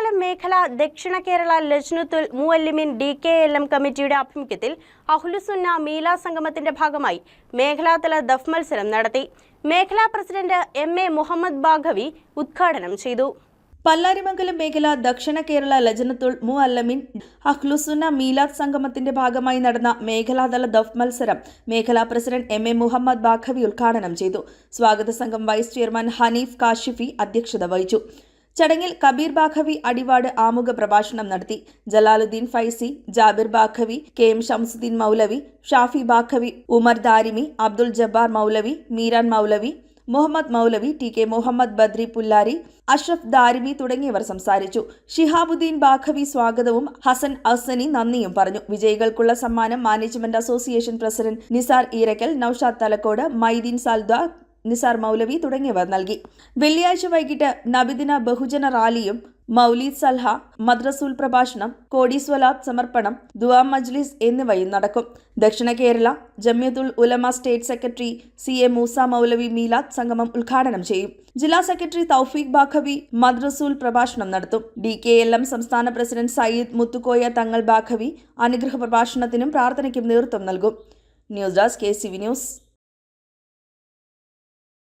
പല്ലാരിമംഗലം മേഖല Dakshina Kerala Lajnathul Muallimin D K L M കമ്മിറ്റിയുടെ ആഭിമുഖ്യത്തിൽ അഹ്ലുസുന്ന മീല സംഗമത്തിന്റെ ഭാഗമായി മേഖലാതല ദഫ് മത്സരം നടത്തി. മേഖലാ president M A Muhammad Baqavi ഉദ്ഘാടനം ചെയ്തു. പല്ലാരിമംഗലം മേഖല ദക്ഷിണ കേരള ലജനത്തുൾ മു അല്ലമിൻ അഖ്ലുസുന്ന മീലാദ് സംഗമത്തിന്റെ ഭാഗമായി നടന്ന മേഖലാതല ദഫ് മത്സരം മേഖലാ president M A Muhammad Baqavi ഉദ്ഘാടനം ചെയ്തു. സ്വാഗത സംഘം വൈസ് ചെയർമാൻ ഹനീഫ് കാഷിഫി അധ്യക്ഷത വഹിച്ചു. ചടങ്ങിൽ കബീർ ബാഖവി അടിവാട് ആമുഖ പ്രഭാഷണം നടത്തി. Jalaluddin Faizi Jabir Baqavi K M Shamsuddin Moulavi Shafi Baqavi Umar Darimi Abdul Jabbar Moulavi Meeran Moulavi Muhammad Moulavi T K Muhammad Badri Pullari Ashraf Darimi തുടങ്ങിയവർ സംസാരിച്ചു. ഷിഹാബുദ്ദീൻ ബാഖവി സ്വാഗതവും ഹസൻ അസനി നന്ദിയും പറഞ്ഞു. വിജയികൾക്കുള്ള സമ്മാനം management association president Nisar Eerakkal Noushad Thalakkode Maideen Salda Nisar Moulavi തുടങ്ങിയവർ നൽകി. വെള്ളിയാഴ്ച വൈകിട്ട് നബിദിന ബഹുജന റാലിയും മൗലീദ് സൽഹ മദ്രസുൽ പ്രഭാഷണം കോടീസ്വലാബ് സമർപ്പണം ദുവാ മജ്ലിസ് എന്നിവയും നടക്കും. Dakshina Kerala Jamiyyathul Ulama state secretary C A Moosa Moulavi മീലാദ് സംഗമം ഉദ്ഘാടനം ചെയ്യും. ജില്ലാ സെക്രട്ടറി തൗഫീഖ് ബാഖവി മദ്രസുൽ പ്രഭാഷണം നടത്തും. ഡി കെ എൽ എം സംസ്ഥാന പ്രസിഡന്റ് സയ്യിദ് മുത്തുക്കോയ തങ്ങൾ ബാഖവി അനുഗ്രഹ പ്രഭാഷണത്തിനും പ്രാർത്ഥനയ്ക്കും നേതൃത്വം നൽകും. News desk K C V news.